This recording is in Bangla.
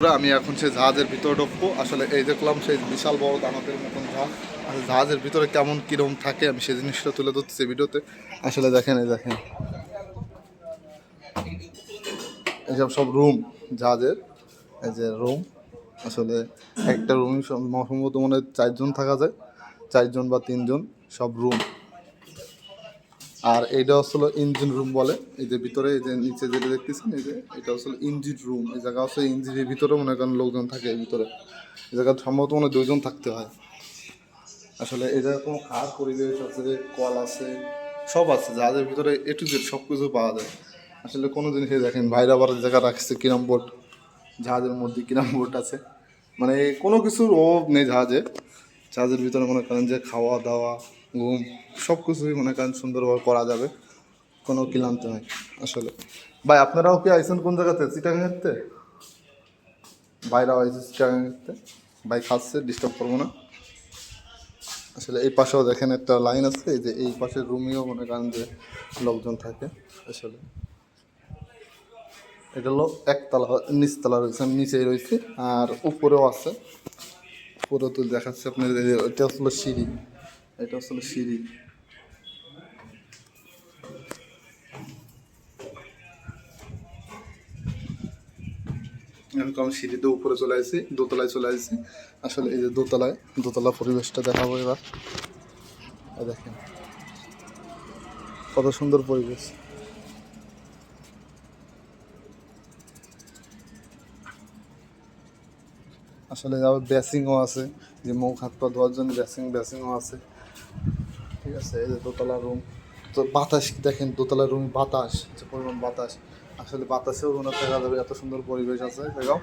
আমি এখন সেই জাহাজের ভিতরে ঢুকবো। আসলে এই দেখলাম সেই বিশাল বড় দানবের মতন জাহাজ। আসলে জাহাজের ভিতরে কেমন কিরম থাকে, আমি সেই জিনিসটা তুলে ধরতেছি ভিডিওতে। আসলে দেখেন, এই দেখেন। এইসব সব রুম, জাহাজের। এই যে রুম। আসলে একটা রুমই সম্ভবত মনে চারজন থাকা যায়। চারজন বা তিনজন, সব রুম। আর এইটা হচ্ছিল ইঞ্জিন রুম বলে। এই যে ভিতরে, এই যে নিচে যেটা দেখতেছেন, এই যে এটা হচ্ছিল ইঞ্জিন রুম এই জায়গা হচ্ছে ইঞ্জিনের ভিতরে, মনে করেন লোকজন থাকে এই ভিতরে। এই জায়গা সম্ভবত মনে দুইজন থাকতে হয়। আসলে জায়গায় কোনো খারাপ পরিবেশ আছে কল আছে, সব আছে যাদের ভিতরে এ টু জেড সব কিছু পাওয়া যায়। আসলে কোনো জিনিসই দেখেন, ভাইরা আবার জায়গা রাখছে, কিরাম বোর্ড জাহাজের মধ্যে কিরাম বোর্ড আছে। মানে কোনো কিছুর অভাব নেই জাহাজে। জাহাজের ভিতরে মনে করেন যে খাওয়া দাওয়া, ঘুম সব কিছুই মনে করেন সুন্দরভাবে করা যাবে। কোনো ক্লান্ত নাই আসলে। ভাই, আপনারাও কি আইসেন কোন জায়গাতে? চিটাগাঙেরতে? বাইরেও আইসে চিটাগাঙেরতে। ভাই, খাচ্ছে ডিস্টার্ব করব না। আসলে এই পাশেও দেখেন একটা লাইন আছে যে এই পাশের রুমেও মনে করেন যে লোকজন থাকে আসলে। এটা হলো একতলা, নিচতলা রয়েছে, নিচেই রয়েছে, আর উপরেও আছে। পুরো তো দেখাচ্ছে আপনার এটা হচ্ছিল সিঁড়ি। এটা হচ্ছিল সিঁড়ি। আমি সিঁড়িতে উপরে চলে আসছি, দোতলায় চলে আসছি। আসলে এই যে দোতলায়, দোতলা পরিবেশটা দেখাবো এবার। দেখেন, কত সুন্দর পরিবেশ। আসলে আবার ব্যাসিংও আছে, যে মুখ, হাত, পা ধোয়ার জন্য ব্যাসিং, ব্যাসিংও আছে। ঠিক আছে, এই যে দোতলা রুম, তো বাতাস দেখেন, দোতলা রুম বাতাস, যে পরিমাণ বাতাস। আসলে বাতাসেও রুনা দেখা যাবে, এত সুন্দর পরিবেশ আছে দেখাও